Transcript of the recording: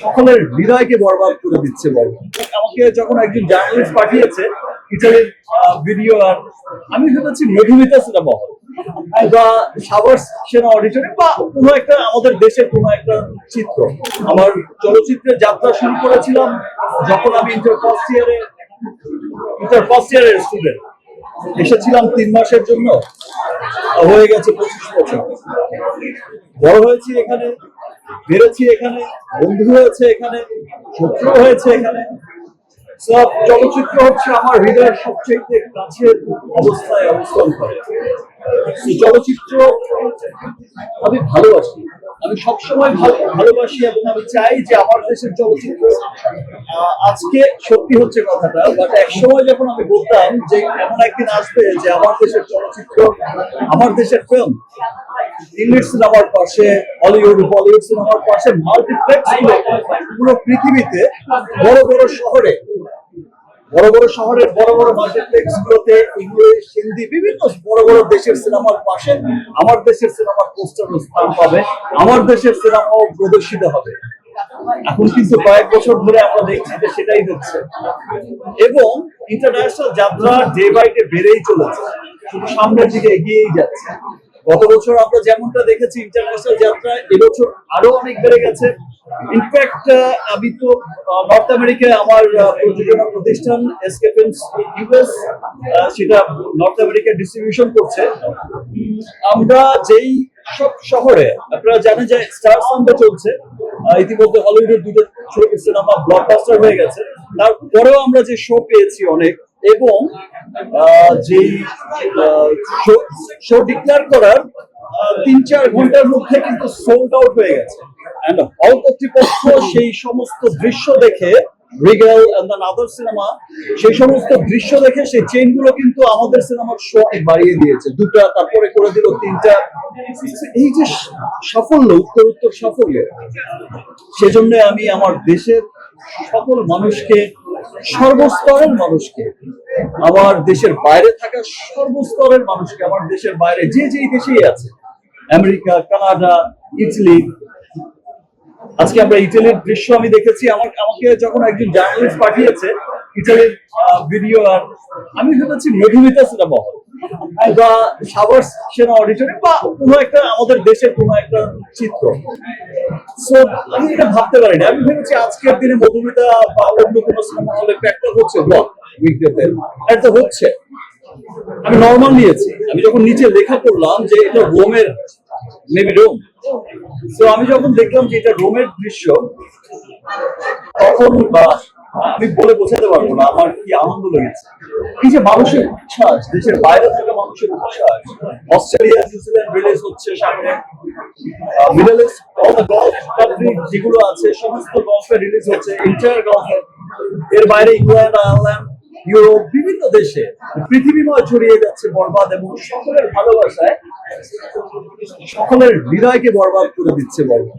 সকলের হৃদয়কে বরবাদ করে দিচ্ছে বল আমাকে যখন একজন জার্নালিস্ট পাঠিয়েছে, ইটালির ভিডিও আর আমি ভেবেছি মধুমিতা সিনেমা হল। বা সাভার সেনা অডিটরিয়াম বা কোনো একটা আমাদের দেশের কোনো একটা চিত্র। আমার চলচ্চিত্রের যাত্রা শুরু করেছিলাম যখন আমি ইন্টার ফার্স্ট ইয়ারে ইন্টার ফার্স্ট ইয়ারের স্টুডেন্ট এসেছিলাম তিন মাসের জন্য। হয়ে গেছে পঁচিশ বছর। বড় হয়েছি এখানে। বেড়েছি এখানে, বন্ধু হয়েছে এখানে, শত্রু হয়েছে এখানে। সব চলচ্চিত্র হচ্ছে আমার হৃদয়ের সবচেয়ে কাছের অবস্থায় অবস্থান করে। চলচ্চিত্র আমি ভালোবাসি। আমি সবসময় ভালো, ভালোবাসি এবং আমি চাই যে আমার দেশের চলচ্চিত্র আজকে সত্যি হচ্ছে কথাটা বাট এক সময় যখন আমি বলতাম যে এমন একদিন আসবে যে আমার দেশের চলচ্চিত্র, আমার দেশের ফিল্ম ইংলিশ সিনেমার পাশে হলিউড বলিউড সিনেমার পাশে মাল্টিপ্লেক্স পুরো পৃথিবীতে বড় বড় শহরে, বড় বড় শহরের বড় বড় মাল্টিপ্লেক্স গুলোতে ইংলিশ হিন্দি বিভিন্ন বড় বড় দেশের সিনেমার পাশে আমার দেশের সিনেমার পোস্টার স্থান পাবে, আমার দেশের সিনেমাও প্রদর্শিত হবে। এখন কিন্তু কয়েক বছর ধরে আমরা দেখছি যে সেটাই হচ্ছে। এবং ইন্টারন্যাশনাল যাত্রা ডে বাই ডে বেড়েই চলেছে, শুধু সামনের দিকে এগিয়েই যাচ্ছে। গত বছর আমরা যেমনটা দেখেছি ইন্টারন্যাশনাল যাত্রা এবছর আরও অনেক বেড়ে গেছে। ইনফ্যাক্ট আমি তো নর্থ আমেরিকায় আমার প্রযোজনা প্রতিষ্ঠান ইউএস সেটা নর্থ আমেরিকা ডিস্ট্রিবিউশন করছে। আমরা যেই সব শহরে, আপনারা জানেন যে স্টার সানডে চলছে। ইতিমধ্যে হলিউডের দুটো সিনেমা ব্লকবাস্টার হয়ে গেছে। তারপরেও আমরা যে শো পেয়েছি অনেক এবং যেই শো ডিক্লেয়ার করার তিন চার ঘণ্টার মধ্যে কিন্তু সোল্ড আউট হয়ে গেছে। হল কর্তৃপক্ষ সেই সমস্ত দৃশ্য দেখে রিগেল আদার সিনেমা সেই সমস্ত দৃশ্য দেখে সেই চেইনগুলো কিন্তু আমাদের সিনেমার শো বাড়িয়ে দিয়েছে। দুটা, তারপরে করে দিল তিনটা। এই যে সাফল্য, উত্তর উত্তর সাফল্য সেজন্য আমি আমার দেশের সকল মানুষকে সর্বস্তরের মানুষকে। আমার দেশের বাইরে থাকা সর্বস্তরের মানুষকে, আমার দেশের বাইরে যে যেই দেশেই আছে, আমেরিকা, কানাডা ইটালি আজকে আমরা ইটালির দৃশ্য আমি দেখেছি, আমার, আমাকে যখন একজন জার্নালিস্ট পাঠিয়েছে ইটালির ভিডিও আর আমি ভেবেছি মধুমিতা সিনেমা হল। বা সাভার সেনা অডিটরিয়াম বা কোনো একটা আমাদের দেশের কোনো একটা চিত্র। সো আমি এটা ভাবতে পারিনি। আমি ভেবেছি আজকের দিনে মধুমিতা বা অন্য কোনো সিনেমা হলে একটা হচ্ছে ব্লক উইকডেতে এটা হচ্ছে। আমি নর্মাল নিয়েছি। আমি যখন নিচে লেখা করলাম যে এটা রোমের মেবি রোম। তো আমি যখন দেখলাম যে এটা রোমের দৃশ্য, তখন বা আমি বলে বোঝাতে পারব না, আমার কি আনন্দ লেগেছে? এই যে মানুষের উচ্ছ্বাস, দেশের বাইরে থাকা মানুষের উচ্ছ্বাস, অস্ট্রেলিয়া নিউজিল্যান্ড রিলিজ হচ্ছে সামনে মিডল ইস্ট যেগুলো আছে, সমস্ত গলফে রিলিজ হচ্ছে ইন্টার গলফে এর বাইরে ইংল্যান্ড, আয়ারল্যান্ড, ইউরোপ, বিভিন্ন দেশে পৃথিবীময় ছড়িয়ে যাচ্ছে বরবাদ এবং সকলের ভালোবাসায়, সকলের হৃদয়কে বরবাদ করে দিচ্ছে বরবাদ।